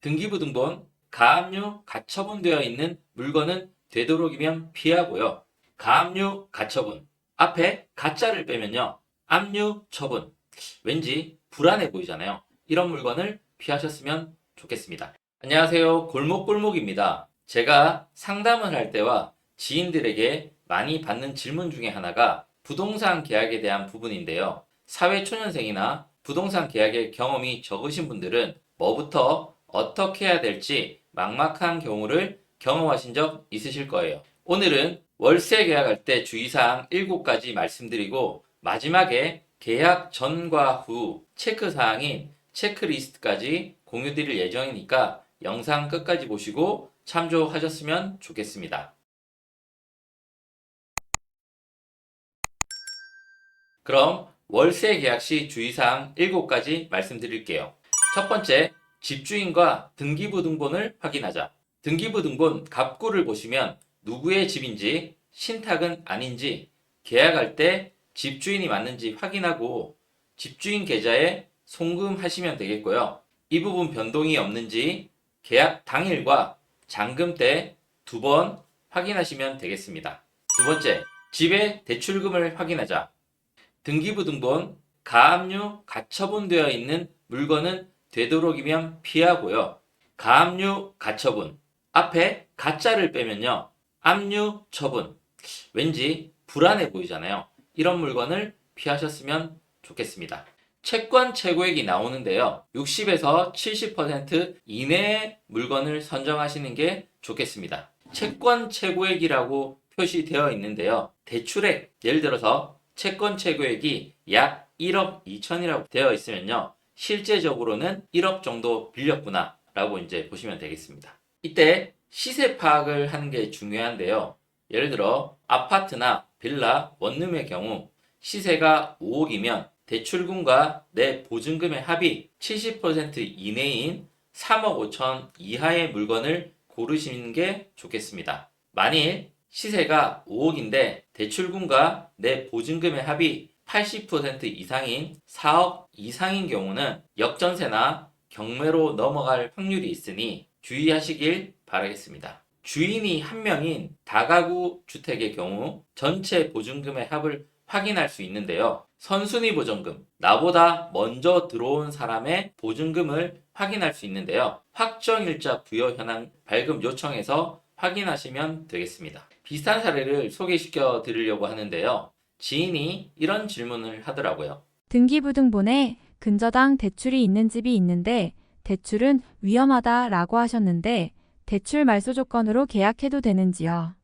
등기부등본, 가압류, 가처분되어 있는 물건은 되도록이면 피하고요. 가압류, 가처분. 앞에 가짜를 빼면요. 압류, 처분. 왠지 불안해 보이잖아요. 이런 물건을 피하셨으면 좋겠습니다. 안녕하세요. 골목골목입니다. 제가 상담을 할 때와 지인들에게 많이 받는 질문 중에 하나가 부동산 계약에 대한 부분인데요. 사회초년생이나 부동산 계약의 경험이 적으신 분들은 뭐부터 어떻게 해야 될지 막막한 경우를 경험하신 적 있으실 거예요. 오늘은 월세 계약할 때 주의사항 7가지 말씀드리고 마지막에 계약 전과 후 체크 사항인 체크리스트까지 공유드릴 예정이니까 영상 끝까지 보시고 참조하셨으면 좋겠습니다. 그럼 월세 계약 시 주의사항 7가지 말씀드릴게요. 첫 번째, 집주인과 등기부등본을 확인하자. 등기부등본 갑구를 보시면 누구의 집인지 신탁은 아닌지 계약할 때 집주인이 맞는지 확인하고 집주인 계좌에 송금하시면 되겠고요. 이 부분 변동이 없는지 계약 당일과 잔금 때 두 번 확인하시면 되겠습니다. 두 번째, 집의 대출금을 확인하자. 등기부등본, 가압류, 가처분되어 있는 물건은 되도록이면 피하고요. 가압류, 가처분. 앞에 가짜를 빼면요. 압류, 처분. 왠지 불안해 보이잖아요. 이런 물건을 피하셨으면 좋겠습니다. 채권 최고액이 나오는데요. 60에서 70% 이내의 물건을 선정하시는 게 좋겠습니다. 채권 최고액이라고 표시되어 있는데요. 대출액, 예를 들어서 채권 최고액이 약 1억 2천이라고 되어 있으면요. 실제적으로는 1억 정도 빌렸구나 라고 이제 보시면 되겠습니다. 이때 시세 파악을 하는 게 중요한데요. 예를 들어 아파트나 빌라, 원룸의 경우 시세가 5억이면 대출금과 내 보증금의 합이 70% 이내인 3억 5천 이하의 물건을 고르시는 게 좋겠습니다. 만일 시세가 5억인데 대출금과 내 보증금의 합이 80% 이상인 4억 이상인 경우는 역전세나 경매로 넘어갈 확률이 있으니 주의하시길 바라겠습니다. 주인이 한 명인 다가구 주택의 경우 전체 보증금의 합을 확인할 수 있는데요. 선순위 보증금, 나보다 먼저 들어온 사람의 보증금을 확인할 수 있는데요. 확정일자 부여 현황 발급 요청에서 확인하시면 되겠습니다. 비슷한 사례를 소개시켜 드리려고 하는데요. 지인이 이런 질문을 하더라고요. 등기부등본에 근저당 대출이 있는 집이 있는데 대출은 위험하다라고 하셨는데 대출 말소 조건으로 계약해도 되는지요?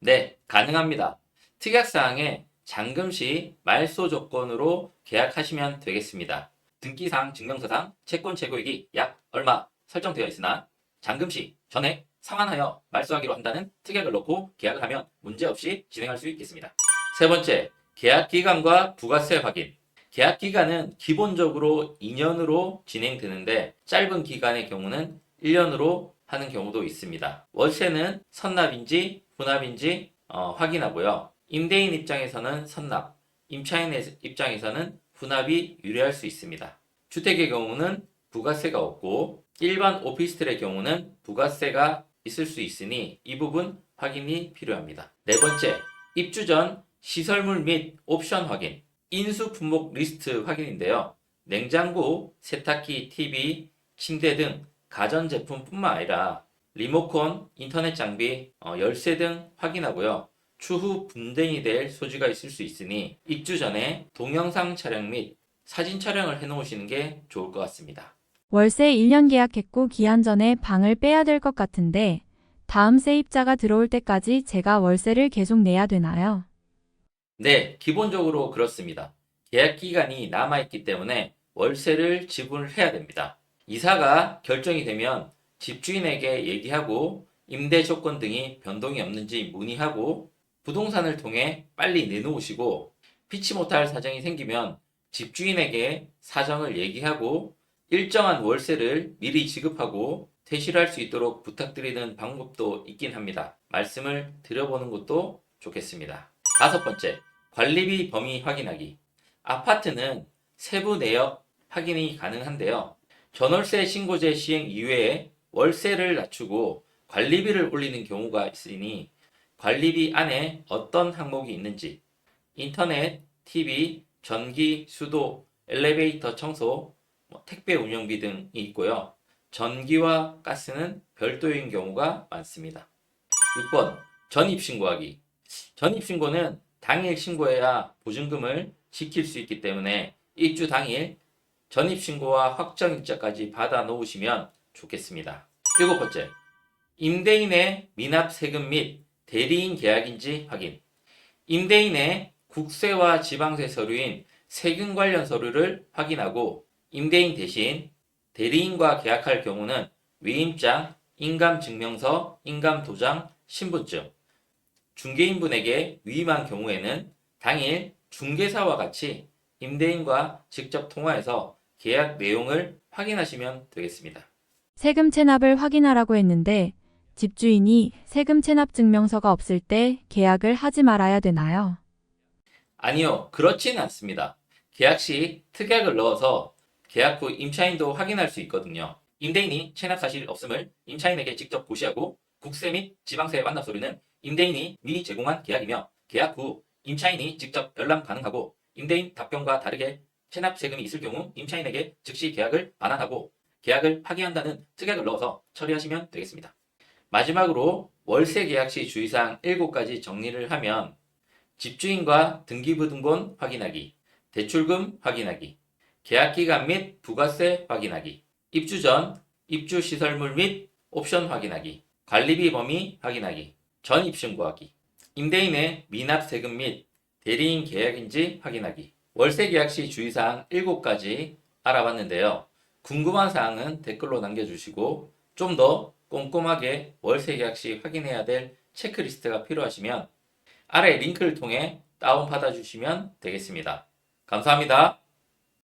네, 가능합니다. 특약사항에 잔금 시 말소 조건으로 계약하시면 되겠습니다. 등기상 증명서상 채권 최고액이 약 얼마 설정되어 있으나 잔금 시 전액 상환하여 말소하기로 한다는 특약을 넣고 계약을 하면 문제없이 진행할 수 있겠습니다. 세 번째, 계약 기간과 부가세 확인. 계약 기간은 기본적으로 2년으로 진행되는데 짧은 기간의 경우는 1년으로 하는 경우도 있습니다. 월세는 선납인지 분합인지 어, 확인하고요. 임대인 입장에서는 선납, 임차인 입장에서는 분합이 유리할 수 있습니다. 주택의 경우는 부가세가 없고 일반 오피스텔의 경우는 부가세가 있을 수 있으니 이 부분 확인이 필요합니다. 네 번째, 입주 전 시설물 및 옵션 확인, 인수 품목 리스트 확인인데요. 냉장고, 세탁기, TV, 침대 등 가전제품뿐만 아니라 리모컨, 인터넷 장비, 어, 열쇠 등 확인하고요. 추후 분쟁이 될 소지가 있을 수 있으니 입주 전에 동영상 촬영 및 사진 촬영을 해놓으시는 게 좋을 것 같습니다. 월세 1년 계약했고 기한 전에 방을 빼야 될 것 같은데 다음 세입자가 들어올 때까지 제가 월세를 계속 내야 되나요? 네, 기본적으로 그렇습니다. 계약 기간이 남아있기 때문에 월세를 지불해야 됩니다. 이사가 결정이 되면 집주인에게 얘기하고 임대 조건 등이 변동이 없는지 문의하고 부동산을 통해 빨리 내놓으시고 피치 못할 사정이 생기면 집주인에게 사정을 얘기하고 일정한 월세를 미리 지급하고 퇴실 할 수 있도록 부탁드리는 방법도 있긴 합니다. 말씀을 드려보는 것도 좋겠습니다. 다섯 번째, 관리비 범위 확인하기. 아파트는 세부 내역 확인이 가능한데요. 전월세 신고제 시행 이외에 월세를 낮추고 관리비를 올리는 경우가 있으니 관리비 안에 어떤 항목이 있는지 인터넷, TV, 전기, 수도, 엘리베이터 청소, 뭐 택배 운영비 등이 있고요. 전기와 가스는 별도인 경우가 많습니다. 6번 전입 신고하기 전입신고는 당일 신고해야 보증금을 지킬 수 있기 때문에 입주 당일 전입신고와 확정일자까지 받아 놓으시면 좋겠습니다. 일곱 번째, 임대인의 미납 세금 및 대리인 계약인지 확인. 임대인의 국세와 지방세 서류인 세금 관련 서류를 확인하고 임대인 대신 대리인과 계약할 경우는 위임장, 인감증명서, 인감도장, 신분증, 중개인분에게 위임한 경우에는 당일 중개사와 같이 임대인과 직접 통화해서 계약 내용을 확인하시면 되겠습니다. 세금 체납을 확인하라고 했는데 집주인이 세금 체납 증명서가 없을 때 계약을 하지 말아야 되나요? 아니요, 그렇지는 않습니다. 계약 시 특약을 넣어서 계약 후 임차인도 확인할 수 있거든요. 임대인이 체납 사실 없음을 임차인에게 직접 고시하고 국세 및 지방세 완납 서류는 임대인이 미리 제공한 계약이며 계약 후 임차인이 직접 열람 가능하고 임대인 답변과 다르게 체납 세금이 있을 경우 임차인에게 즉시 계약을 반환하고 계약을 파기한다는 특약을 넣어서 처리하시면 되겠습니다. 마지막으로 월세 계약 시 주의사항 7가지 정리를 하면 집주인과 등기부등본 확인하기, 대출금 확인하기, 계약기간 및 부가세 확인하기, 입주 전 입주 시설물 및 옵션 확인하기, 관리비 범위 확인하기, 전입 신고하기, 임대인의 미납 세금 및 대리인 계약인지 확인하기, 월세 계약 시 주의사항 7가지 알아봤는데요. 궁금한 사항은 댓글로 남겨주시고 좀 더 꼼꼼하게 월세 계약 시 확인해야 될 체크리스트가 필요하시면 아래 링크를 통해 다운받아 주시면 되겠습니다. 감사합니다.